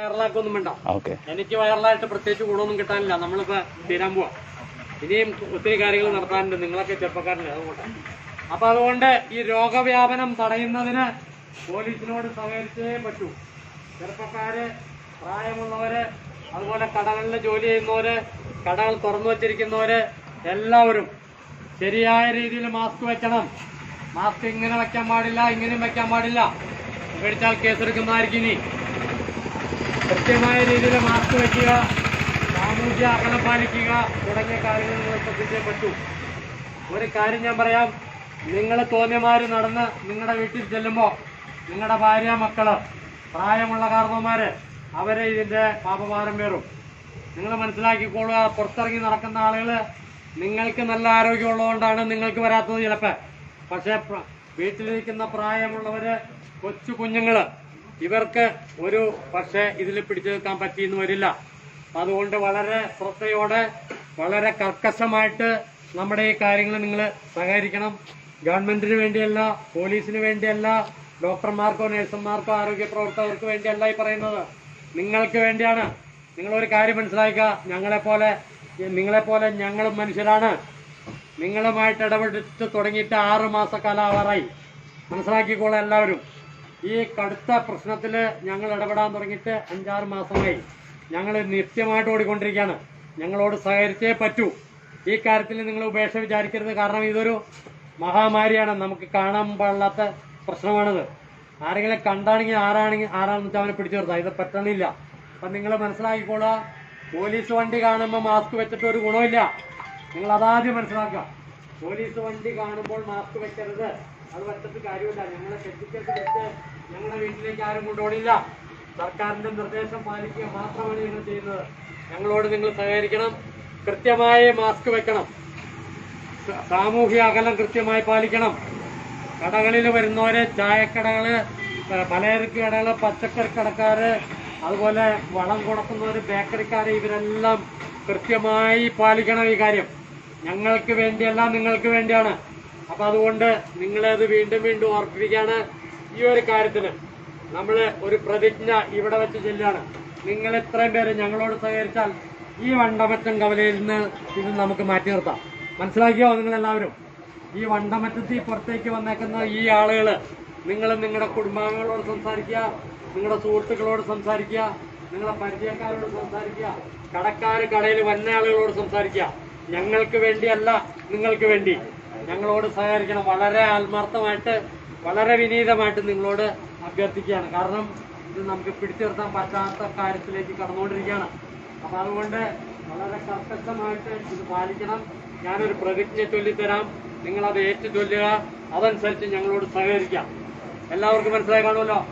വയറിലാക്കൊന്നും വേണ്ട. ഓക്കെ. എനിക്ക് വയറലായിട്ട് പ്രത്യേകിച്ച് ഗുണമൊന്നും കിട്ടാനില്ല. നമ്മളിപ്പോ തീരാൻ പോവാ. ഇനിയും ഒത്തിരി കാര്യങ്ങൾ നടത്താനുണ്ട്. നിങ്ങളൊക്കെ ചെറുപ്പക്കാരല്ലേ അതുകൊണ്ട്. അപ്പൊ അതുകൊണ്ട് ഈ രോഗവ്യാപനം തടയുന്നതിന് പോലീസിനോട് സഹകരിച്ചേ പറ്റൂ. ചെറുപ്പക്കാര് പ്രായമുള്ളവര് അതുപോലെ കടകളിൽ ജോലി ചെയ്യുന്നവര് കടകൾ തുറന്നു വച്ചിരിക്കുന്നവര് എല്ലാവരും ശരിയായ രീതിയിൽ മാസ്ക് വെക്കണം. മാസ്ക് ഇങ്ങനെ വെക്കാൻ പാടില്ല ഇങ്ങനെയും വെക്കാൻ പാടില്ല. മേടിച്ചാൽ കേസെടുക്കുന്നതായിരിക്കും ഇനി. കൃത്യമായ രീതിയിൽ മാസ്ക് വയ്ക്കുക സാമൂഹ്യ അകലം പാലിക്കുക തുടങ്ങിയ കാര്യങ്ങൾ ശ്രദ്ധിച്ചേ പറ്റൂ. ഒരു കാര്യം ഞാൻ പറയാം. നിങ്ങൾ തോന്നിയമാർ നടന്ന് നിങ്ങളുടെ വീട്ടിൽ ചെല്ലുമ്പോൾ നിങ്ങളുടെ ഭാര്യ മക്കൾ പ്രായമുള്ള കാരണവന്മാർ അവരെ ഇതിന്റെ പാപഭാരം പേറും. നിങ്ങൾ മനസ്സിലാക്കിക്കോളുക പുറത്തിറങ്ങി നടക്കുന്ന ആളുകൾ നിങ്ങൾക്ക് നല്ല ആരോഗ്യമുള്ളതുകൊണ്ടാണ് നിങ്ങൾക്ക് വരാത്തത് ചിലപ്പോ. പക്ഷേ വീട്ടിലിരിക്കുന്ന പ്രായമുള്ളവര് കൊച്ചു കുഞ്ഞുങ്ങൾ ഇവർക്ക് ഒരു പക്ഷേ ഇതിൽ പിടിച്ചു നിൽക്കാൻ പറ്റിയെന്ന് വരില്ല. അതുകൊണ്ട് വളരെ ശ്രദ്ധയോടെ വളരെ കർക്കശമായിട്ട് നമ്മുടെ ഈ കാര്യങ്ങൾ നിങ്ങൾ സഹകരിക്കണം. ഗവൺമെന്റിന് വേണ്ടിയല്ല പോലീസിന് വേണ്ടിയല്ല ഡോക്ടർമാർക്കോ നഴ്സുമാർക്കോ ആരോഗ്യ പ്രവർത്തകർക്ക് വേണ്ടിയല്ല ഈ പറയുന്നത്. നിങ്ങൾക്ക് വേണ്ടിയാണ്. നിങ്ങളൊരു കാര്യം മനസ്സിലാക്കുക. ഞങ്ങളെപ്പോലെ നിങ്ങളെപ്പോലെ ഞങ്ങളും മനുഷ്യരാണ്. നിങ്ങളുമായിട്ട് ഇടപെട്ട് തുടങ്ങിയിട്ട് ആറ് മാസക്കാലാവാറായി മനസ്സിലാക്കിക്കോളാം എല്ലാവരും. ഈ കടുത്ത പ്രശ്നത്തിൽ ഞങ്ങൾ ഇടപെടാൻ തുടങ്ങിയിട്ട് അഞ്ചാറ് മാസമായി. ഞങ്ങൾ നിത്യമായിട്ട് ഓടിക്കൊണ്ടിരിക്കുകയാണ്. ഞങ്ങളോട് സഹകരിച്ചേ പറ്റൂ. ഈ കാര്യത്തിൽ നിങ്ങൾ ഉപേക്ഷ വിചാരിക്കരുത്. കാരണം ഇതൊരു മഹാമാരിയാണ്. നമുക്ക് കാണാൻ പാടില്ലാത്ത പ്രശ്നമാണിത്. ആരെങ്കിലും കണ്ടാണെങ്കിൽ ആരാണെങ്കിൽ ആരാണെന്ന് വെച്ചാൽ അവനെ പിടിച്ചു നിർത്താം. ഇത് പറ്റണില്ല. അപ്പം നിങ്ങൾ മനസ്സിലാക്കിക്കോളുക പോലീസ് വണ്ടി കാണുമ്പോൾ മാസ്ക് വെച്ചിട്ട് ഒരു ഗുണമില്ല. നിങ്ങൾ അതാദ്യം മനസ്സിലാക്കുക. പോലീസ് വണ്ടി കാണുമ്പോൾ മാസ്ക് വെക്കരുത്. അത് വെച്ചിട്ട് കാര്യമില്ല. ഞങ്ങളെ കെട്ടിക്കെട്ട് വെച്ച് ഞങ്ങളുടെ വീട്ടിലേക്ക് ആരും കൊണ്ടുപോകണില്ല. സർക്കാരിന്റെ നിർദ്ദേശം പാലിക്കുക മാത്രമാണ് ഞങ്ങൾ ചെയ്യുന്നത്. ഞങ്ങളോട് നിങ്ങൾ സഹകരിക്കണം. കൃത്യമായി മാസ്ക് വെക്കണം. സാമൂഹ്യ അകലം കൃത്യമായി പാലിക്കണം. കടകളിൽ വരുന്നവര് ചായക്കടകൾ പലചരക്ക് കടകൾ പച്ചക്കറി കടക്കാര് അതുപോലെ വളം കൊടുക്കുന്നവര് ബേക്കറിക്കാര് ഇവരെല്ലാം കൃത്യമായി പാലിക്കണം ഈ കാര്യം. ഞങ്ങൾക്ക് വേണ്ടിയല്ല നിങ്ങൾക്ക് വേണ്ടിയാണ്. അപ്പൊ അതുകൊണ്ട് നിങ്ങളത് വീണ്ടും വീണ്ടും ഓർപ്പിക്കുകയാണ് ഈ ഒരു കാര്യത്തിന്. നമ്മൾ ഒരു പ്രതിജ്ഞ ഇവിടെ വെച്ച് ചെല്ലുകയാണ്. നിങ്ങൾ ഇത്രയും പേര് ഞങ്ങളോട് സഹകരിച്ചാൽ ഈ വണ്ടമറ്റം കവലയിൽ നിന്ന് ഇത് നമുക്ക് മാറ്റി നിർത്താം. മനസ്സിലാക്കിയോ നിങ്ങൾ എല്ലാവരും ഈ വണ്ടമറ്റത്തിൽ പുറത്തേക്ക് വന്നേക്കുന്ന ഈ ആളുകൾ നിങ്ങൾ നിങ്ങളുടെ കുടുംബാംഗങ്ങളോട് സംസാരിക്കുക നിങ്ങളുടെ സുഹൃത്തുക്കളോട് സംസാരിക്കുക നിങ്ങളുടെ പരിചയക്കാരോട് സംസാരിക്കുക കടക്കാർ കടയിൽ വന്ന ആളുകളോട് സംസാരിക്കുക. ഞങ്ങൾക്ക് വേണ്ടിയല്ല നിങ്ങൾക്ക് വേണ്ടി. ഞങ്ങളോട് സഹകരിക്കണം. വളരെ ആത്മാർത്ഥമായിട്ട് വളരെ വിനീതമായിട്ട് നിങ്ങളോട് അഭ്യർത്ഥിക്കുകയാണ്. കാരണം ഇത് നമുക്ക് പിടിച്ചു നിർത്താൻ പറ്റാത്ത കാര്യത്തിലേക്ക് കടന്നുകൊണ്ടിരിക്കുകയാണ്. അപ്പൊ അതുകൊണ്ട് വളരെ കർക്കശമായിട്ട് ഇത് പാലിക്കണം. ഞാനൊരു പ്രതിജ്ഞ ചൊല്ലിത്തരാം. അത് ഏറ്റു ചൊല്ലുക. അതനുസരിച്ച് ഞങ്ങളോട് സഹകരിക്കാം. എല്ലാവർക്കും മനസ്സിലായി കാണുമല്ലോ.